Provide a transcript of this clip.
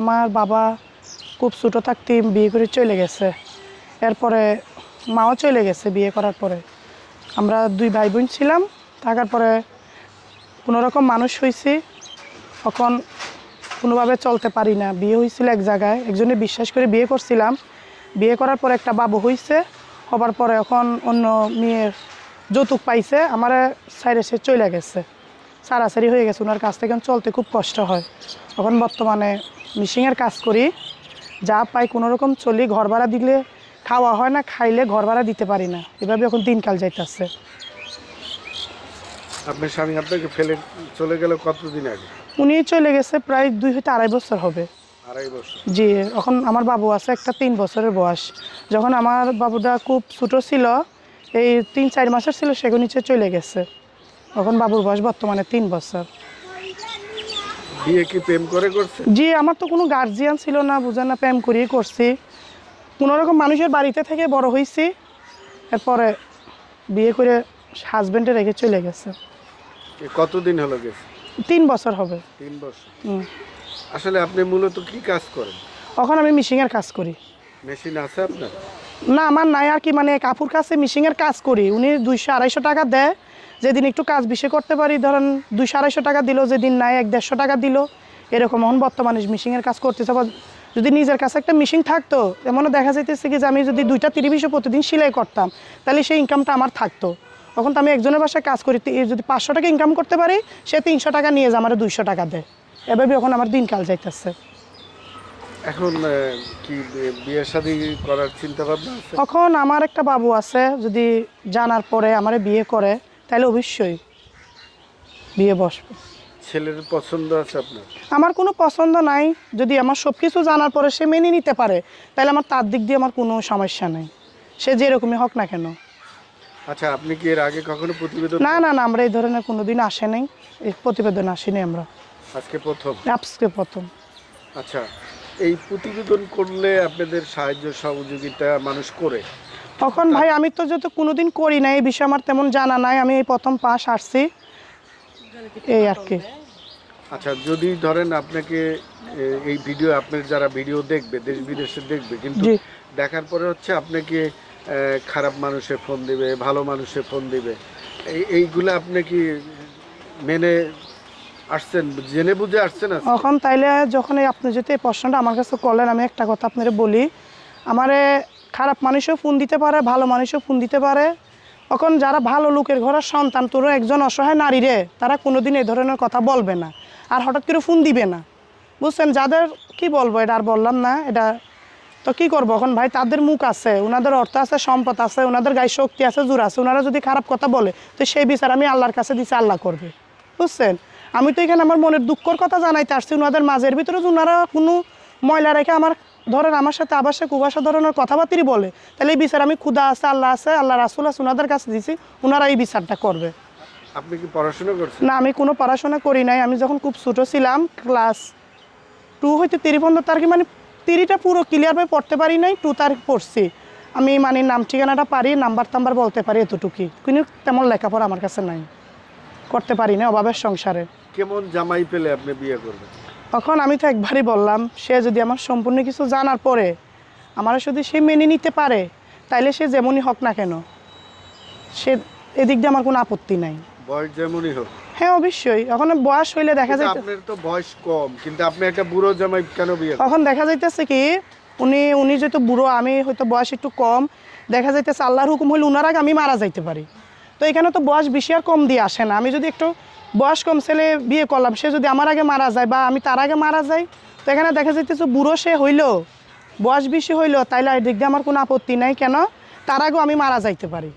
আমার বাবা খুব ছোটো থাকতে বিয়ে করে চলে গেছে। এরপরে মাও চলে গেছে বিয়ে করার পরে। আমরা দুই ভাই বোন ছিলাম, থাকার পরে কোনোরকম মানুষ হয়েছি তখন কোনোভাবে চলতে পারি না। বিয়ে হয়েছিল এক জায়গায়, একজনে বিশ্বাস করে বিয়ে করছিলাম। বিয়ে করার পরে একটা বাবু হয়েছে হবার পরে এখন অন্য মেয়ের যৌতুক পাইছে, আমার সাইডে সে চলে গেছে। সারাসারি হয়ে গেছে ওনার কাছ থেকে চলতে খুব কষ্ট হয়। এখন বর্তমানে মিশিংয়ের কাজ করি যা পাই কোনোরকম চলি ঘর ভাড়া দিলে খাওয়া হয় না খাইলে ঘর ভাড়া দিতে পারি না। এভাবে এখন দিনকাল যাইতেছে। আপনার স্বামী আপনাকে ফেলে চলে গেল কতদিন আগে? উনি চলে গেছে প্রায় দুই হইতে আড়াই বছর হবে। আড়াই বছর। জি এখন আমার বাবু আছে একটা তিন বছরের বয়স। যখন আমার বাবুটা খুব ছোটো ছিল এই তিন চার মাসের ছিল সেগুলো নিচে চলে গেছে। এখন বাবুর বয়স বর্তমানে তিন বছর। বিয়ে কি প্রেম করে করছে? জি আমার তো কোনো গার্জিয়ান ছিল না বুঝে না প্রেম করিয়ে করছি। কোনো রকম মানুষের বাড়িতে থেকে বড় হয়েছি এরপরে বিয়ে করে হাজব্যান্ডে রেখে চলে গেছে। কতদিন হলো গেছে? তিন বছর হবে। তিন বছর। আসলে আপনি মূলত কি কাজ করেন? এখন আমি মিশিংয়ের কাজ করি। মেশিন আছে আপনার? না আমার নাই আর কি মানে কাপুর কাছে মিশিংয়ের কাজ করি। উনি দুইশো আড়াইশো টাকা দেয় যেদিন একটু কাজ বেশি করতে পারি ধরেন দুইশো আড়াইশো টাকা দিল যেদিন নাই এক দেড়শো টাকা দিল এরকম এখন বর্তমানে মিশিংয়ের কাজ করতেছে। যদি নিজের কাছে একটা মিশিং থাকতো এমনও দেখা যাইতেছে কি যে আমি যদি দুইটা তিরিশও প্রতিদিন সেলাই করতাম তাহলে সেই ইনকামটা আমার থাকতো। তখন তো আমি একজনের বাসায় কাজ করি যদি পাঁচশো টাকা ইনকাম করতে পারি সে তিনশো টাকা নিয়ে যায় আমার দুইশো টাকা দেয়। এভাবে এখন আমার দিনকাল যাইতেছে। এখন কি বি- বিয়ে শাদী করার চিন্তা ভাবনা তখন আমার একটা বাবু আছে যদি জানার পরে আমার বিয়ে করে তাহলে অবশ্যই বিয়ে বসবো। ছেলের পছন্দ আছে আপনার? আমার কোনো পছন্দ নাই। যদি আমার সব কিছু জানার পরে সে মেনে নিতে পারে তাহলে আমার তার দিক দিয়ে আমার কোনো সমস্যা নেই। সে যেরকমই হোক না কেন। আচ্ছা আপনি কি এর আগে কখনো প্রতিবেদন না না না আমরা এই ধরনের কোনো দিন আসে নাই। এই প্রতিবেদন আসিনি আমরা। আজকে প্রথম? অ্যাপসকে প্রথম। আচ্ছা এই প্রতিবেদন করলে আপনাদের সাহায্য সহযোগিতা মানুষ করে? তখন ভাই আমি তো যেহেতু কোনোদিন করি না এই বিষয়ে আমার তেমন জানা নাই আমি এই প্রথম পাশ আসছি। এই আর কি। আচ্ছা যদি ধরেন আপনাকে এই ভিডিও আপনার যারা ভিডিও দেখবে দেশ বিদেশে দেখবে কিন্তু দেখার পরে হচ্ছে আপনাকে খারাপ মানুষে ফোন দিবে ভালো মানুষে ফোন দিবে এই এইগুলো আপনি কি মেনে আসছেন জেনে বুঝে আসছেন? এখন তাইলে যখন আপনি যদি এই প্রশ্নটা আমার কাছে করলেন আমি একটা কথা আপনারা বলি। আমারে খারাপ মানুষও ফোন দিতে পারে, ভালো মানুষও ফোন দিতে পারে। এখন যারা ভালো লোকের ঘরের সন্তান তোর একজন অসহায় নারী রে, তারা কোনোদিন এই ধরনের কথা বলবে না। আর হঠাৎ করে ফোন দিবে না। বুঝছেন? যাদের, কি বলব এটা আর বললাম না, এটা তো কি করব? এখন ভাই, তাদের মুখ আছে ওনাদের অর্থ আছে, সম্পদ আছে ওনাদের গায়ে শক্তি আছে, জোর আছে ওনারা যদি খারাপ কথা বলে, তো সেই বিচার আমি আল্লাহর কাছে দিছি, আল্লাহ করবে। বুঝছেন? আমি তো এখানে আমার মনের দুঃখর কথা জানাইতে আসছি ওনাদের মাঝের ভিতরে ওনারা কোনো ময়লা রেখে আমার ধরেন আমার সাথে আবাসে কুবাসা ধরনের কথাবার্তাই বলে তাহলে এই বিচার আমি ক্ষুদা আছে আল্লাহ আছে আল্লাহ রাসুল আছে ওনাদের কাছে দিছি ওনারা এই বিচারটা করবে। আপনি কি পড়াশোনা করছেন? না আমি কোনো পড়াশোনা করি নাই আমি যখন খুব ছোটো ছিলাম ক্লাস টু হইতে তিরি পর্যন্ত তার কি মানে তিরিটা পুরো ক্লিয়ারভাবে পড়তে পারি নাই টু তার পড়ছি। আমি মানে নাম ঠিকানাটা পারি নাম্বার টাম্বার বলতে পারি এতটুকুই কিন্তু তেমন লেখাপড়া আমার কাছে নাই করতে পারি না অভাবের সংসারে। কেমন জামাই পেলে আপনি বিয়ে করবেন? তখন আমি তো একবারই বললাম সে যদি আমার সম্পূর্ণ কিছু জানার পরে আমার যদি সে মেনে নিতে পারে তাইলে সে যেমনই হোক না কেন সে এদিক দিয়ে আমার কোনো আপত্তি নাই। বয়স যেমনই হোক। হ্যাঁ অবশ্যই। এখন বয়স হইলে দেখা যায় আপনার তো বয়স কম কিন্তু আপনি একটা বুড়ো জামাই কেন বিয়ে? তখন দেখা যাইতেছে কি উনি উনি যেহেতু বুড়ো আমি হয়তো বয়স একটু কম দেখা যাইতেছে আল্লাহর হুকুম হইলে উনার আগে আমি মারা যাইতে পারি। তো এখানে তো বয়স বেশি আর কম দিয়ে আসে না। আমি যদি একটু বয়স কম ছেলে বিয়ে করলাম, সে যদি আমার আগে মারা যায় বা আমি তার আগে মারা যাই, তো এখানে দেখা যাইতেছে বুড়ো সে হইল, বয়স বেশি হইল, তাইলে দিক দিয়ে আমার কোনো আপত্তি নাই। কেন? তার আগেও আমি মারা যাইতে পারি।